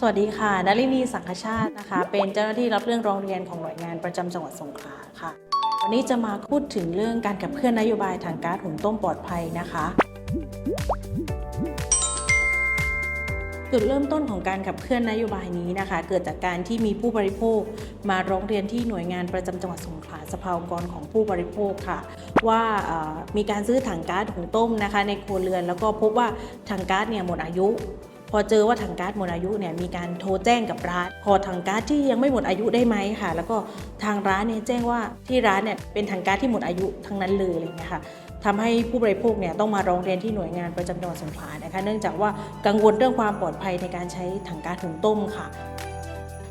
สวัสดีค่ะนลินีสังคชาตินะคะ เป็นเจ้าหน้าที่รับเรื่องร้องเรียนของหน่วยงานประจำจังหวัดสงขลาค่ะ วันนี้จะมาพูดถึงเรื่องการขับเคลื่อนนโยบายถังก๊าซหุงต้มปลอดภัยนะคะ จุดเริ่มต้นของการขับเคลื่อนนโยบายนี้นะคะ เกิดจากการที่มีผู้บริโภค มาร้องเรียนที่หน่วยงานประจำจังหวัดสงขลาสภาองค์กรของผู้บริโภคค่ะ ว่ามีการซื้อถังก๊าซหุงต้มนะคะ ในครัวเรือน แล้วก็พบว่าถังก๊าซเนี่ยหมดอายุ อเจอว่าถังก๊าซหมดอายุเนี่ยมีการโทรแจ้งกับร้าน ขอถังก๊าซที่ยังไม่หมดอายุได้ไหมค่ะ แล้วก็ทางร้านเนี่ยแจ้งว่าที่ร้านเนี่ยเป็นถังก๊าซที่หมดอายุทั้งนั้นเลยอะไรเงี้ยค่ะทำให้ผู้บริโภคเนี่ยต้องมาร้องเรียนที่หน่วยงานประจำจังหวัดสงขลานะคะ เนื่องจากว่ากังวลเรื่องความปลอดภัยในการใช้ถังก๊าซหุงต้มค่ะ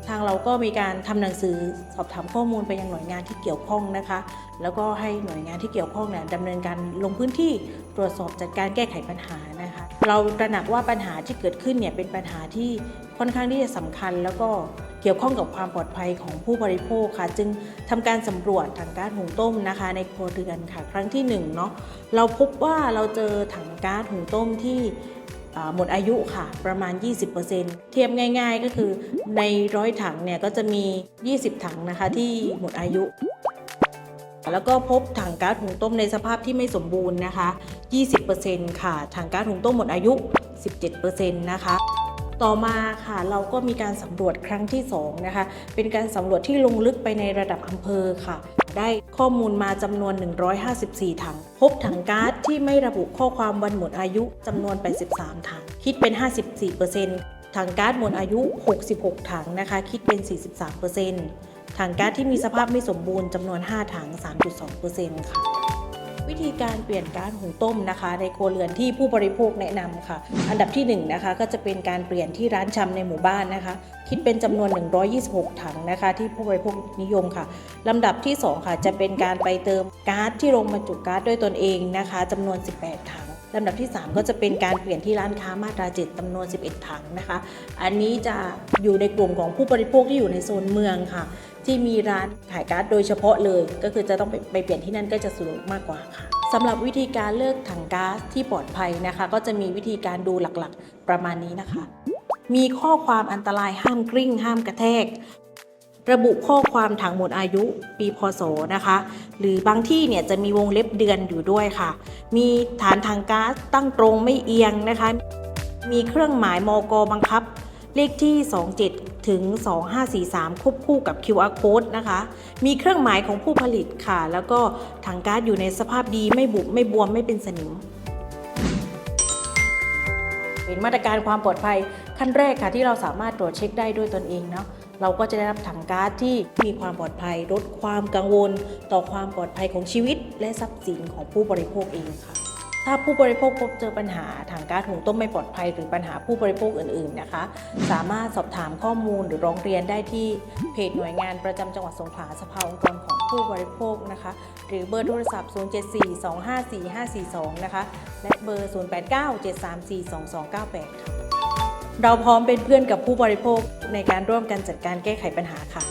ทางเราก็มีการทำหนังสือสอบถามข้อมูลไปยังหน่วยงานที่เกี่ยวข้องนะคะ แล้วก็ให้หน่วยงานที่เกี่ยวข้องเนี่ยดำเนินการลงพื้นที่ตรวจสอบจัดการแก้ไขปัญหานะคะ เราตระหนักว่าปัญหาที่เกิดขึ้นเนี่ยเป็นปัญหาที่ค่อนข้างที่จะสำคัญ แล้วก็เกี่ยวข้องกับความปลอดภัยของผู้บริโภคค่ะ จึงทำการสำรวจถังก๊าซหุงต้มนะคะ ในครัวเรือนค่ะ ครั้งที่หนึ่งเนาะเราพบว่าเราเจอถังก๊าซหุงต้มที่หมดอายุค่ะประมาณ 20%เทียบง่าย ๆ ก็คือในร้อยถังเนี่ยก็จะมี 20 ถังนะคะที่หมดอายุ แล้วก็พบถังก๊าซหุงต้มในสภาพที่ไม่สมบูรณ์นะคะ 20%ค่ะ ถังก๊าซหุงต้มหมดอายุ 17%นะคะ ต่อมาค่ะเราก็มีการสำรวจครั้งที่2นะคะ เป็นการสำรวจที่ลงลึกไปในระดับอำเภอค่ะ ได้ข้อมูลมาจำนวน 154 ถัง พบถังก๊าซที่ไม่ระบุข้อความวันหมดอายุจำนวน 83 ถัง คิดเป็น 54%ถังก๊าซหมดอายุ 66 ถังนะคะ คิดเป็น 43% ถังก๊าซที่มีสภาพไม่สมบูรณ์จำนวน 5 ถัง 3.2%ค่ะ วิธีการเปลี่ยนก๊าซหุงต้มนะคะ ในครัวเรือนที่ผู้บริโภคแนะนำค่ะ อันดับที่1นะคะก็จะเป็นการเปลี่ยนที่ร้านชำในหมู่บ้านนะคะ คิดเป็นจำนวน 126 ถังนะคะ ที่ผู้บริโภคนิยมค่ะลำดับที่ 2 ค่ะจะเป็นการไปเติมก๊าซที่โรงบรรจุก๊าซด้วยตนเองนะคะจำนวน 18 ถัง ลำดับที่ 3 ก็จะเป็นการเปลี่ยนที่ร้านค้ามาตรา7จำนวน 11 ถังนะคะ อันนี้จะอยู่ในกลุ่มของผู้บริโภคที่อยู่ในโซนเมืองค่ะ ที่มีร้านขายก๊าซโดยเฉพาะเลย ก็คือจะต้องไปไปเปลี่ยนที่นั่นก็จะสะดวกมากกว่าค่ะสำหรับวิธีการเลือกถังก๊าซที่ปลอดภัยนะคะ ก็จะมีวิธีการดูหลักๆ ประมาณนี้นะคะ มีข้อความอันตรายห้ามกริ้งห้ามกระแทก ระบุข้อความถังหมดอายุปีพศนะคะ หรือบางที่เนี่ยจะมีวงเล็บเดือนอยู่ด้วยค่ะ มีฐานถังก๊าซตั้งตรงไม่เอียงนะคะ มีเครื่องหมายมกบังคับ เลขที่ 27 ถึง 2543 ควบคู่กับ QR code นะคะ มีเครื่องหมายของผู้ผลิตค่ะ แล้วก็ถังก๊าซอยู่ในสภาพดีไม่บุบไม่บวมไม่เป็นสนิมเป็นมาตรการความปลอดภัยขั้นแรกค่ะที่เราสามารถตรวจเช็คได้ด้วยตนเองเนาะ เราก็จะได้รับถังก๊าซที่มีความปลอดภัยลดความกังวล ต่อความปลอดภัยของชีวิต และทรัพย์สินของผู้บริโภคเองค่ะถ้าผู้บริโภคพบเจอปัญหาถังก๊าซหุงต้มไม่ปลอดภัยหรือปัญหาผู้บริโภคอื่นๆนะคะ สามารถสอบถามข้อมูลหรือร้องเรียนได้ที่เพจหน่วยงานประจำจังหวัดสงขลาสภาองค์กรของผู้บริโภคนะคะ หรือเบอร์โทรศัพท์ 074-254-542 นะคะ และเบอร์ 089-734-2298ค่ะ เราพร้อมเป็นเพื่อนกับผู้บริโภคในการร่วมกันจัดการแก้ไขปัญหาค่ะ